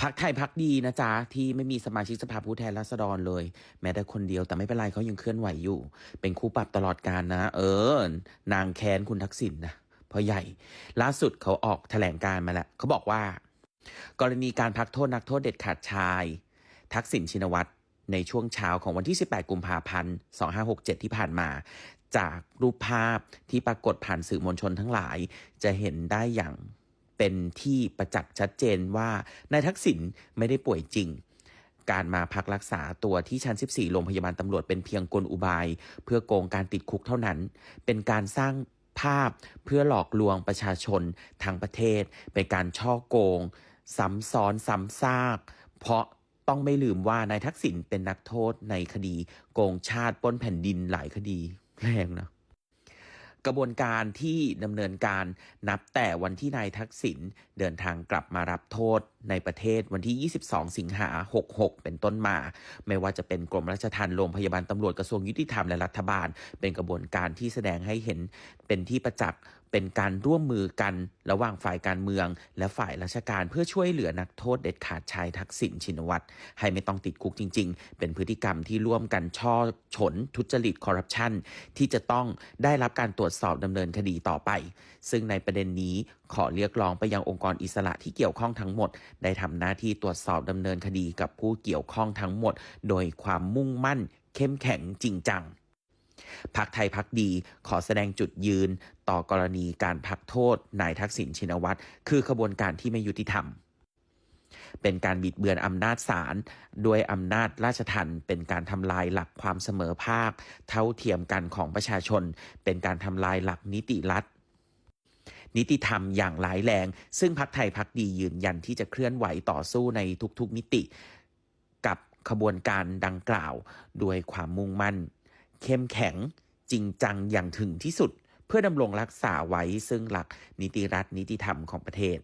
พักไทยพักดีนะจ๊ะ ที่ไม่มีสมาชิกสภาผู้แทนราษฎรเลย แม้แต่คนเดียวแต่ไม่เป็นไรเขายังเคลื่อนไหวอยู่ เป็นคู่ปรับตลอดการนะ เออ นางแค้นคุณทักษิณนะเพราะใหญ่ ล่าสุดเขาออกแถลงการมาแล้วเขาบอกว่า กรณีการพักโทษนักโทษเด็ดขาดชาย ทักษิณชินวัตรในช่วงเช้าของวันที่ 18 กุมภาพันธ์ 2567 ที่ผ่านมา จากรูปภาพที่ปรากฏผ่านสื่อมวลชนทั้งหลาย จะเห็นได้อย่าง เป็นที่ประจักษ์ชัดเจนว่านายทักษิณไม่ได้ป่วยจริง การมาพักรักษาตัวที่ชั้น 14 โรงพยาบาลตำรวจเป็นเพียงกลอุบาย เพื่อโกงการติดคุกเท่านั้น เป็นการสร้างภาพเพื่อหลอกลวงประชาชนทั้งประเทศ เป็นการช่อโกง ซ้ำซ้อนซ้ำซาก เพราะต้องไม่ลืมว่านายทักษิณเป็นนักโทษในคดี โกงชาติป้นแผ่นดินหลายคดีแรงนะ กระบวนการที่ดำเนินการนับแต่วันที่นายทักษิณเดินทางกลับมารับโทษ ในประเทศวันที่ 22 สิงหา 66 เป็นต้นมา ไม่ว่าจะเป็นกรมราชทัณฑ์โรงพยาบาลตำรวจกระทรวงยุติธรรมและรัฐบาล เป็นกระบวนการที่แสดงให้เห็นเป็นที่ประจักษ์เป็นการร่วมมือกันระหว่างฝ่ายการเมือง และฝ่ายราชการเพื่อช่วยเหลือนักโทษเด็ดขาดชายทักษิณชินวัตรให้ไม่ต้องติดคุกจริง ๆ เป็นพฤติกรรมที่ร่วมกันช่อฉน ทุจริตคอร์รัปชันที่จะต้องได้รับการตรวจสอบดำเนินคดีต่อไป ซึ่งในประเด็นนี้ ขอเรียกร้องไปยังองค์กรอิสระที่เกี่ยวข้องทั้งหมด ได้ทำหน้าที่ตรวจสอบดำเนินคดีกับผู้เกี่ยวข้องทั้งหมด โดยความมุ่งมั่น เข้มแข็งจริงจังพักไทยพักดีขอแสดงจุดยืนต่อกรณีการพักโทษนายทักษิณชินวัตรคือขบวนการที่ไม่ยุติธรรม เป็นการบิดเบือนอำนาจศาลด้วยอำนาจราชทัณฑ์เป็นการทำลายหลักความเสมอภาค เท่าเทียมกันของประชาชน เป็นการทำลายหลักนิติรัฐ นิติธรรมอย่างร้ายแรง ซึ่งพักไทยพักดียืนยันที่จะเคลื่อนไหวต่อสู้ในทุกๆมิติ กับขบวนการดังกล่าวด้วยความมุ่งมั่น เข้มแข็งจริงจังอย่างถึงที่สุด เพื่อดำรงรักษาไว้ซึ่งหลักนิติรัฐนิติธรรมของประเทศ